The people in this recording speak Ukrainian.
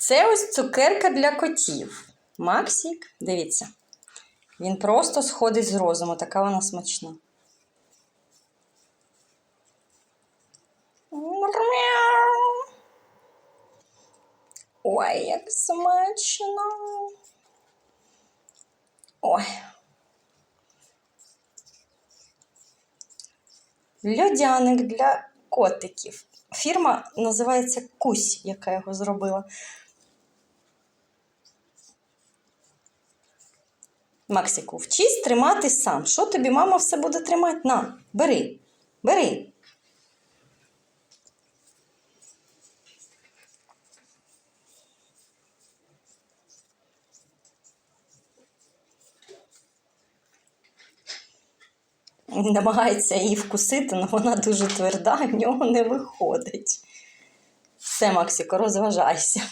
Це ось цукерка для котів. Максик, дивіться. Він просто сходить з розуму, така вона смачна. Ой, як смачно. Ой. Льодяник для котиків. Фірма називається Кусь, яка його зробила. Максику, вчись тримати сам. Що тобі мама все буде тримати? На, бери, бери. Намагається її вкусити, але вона дуже тверда, в нього не виходить. Все, Максико, розважайся.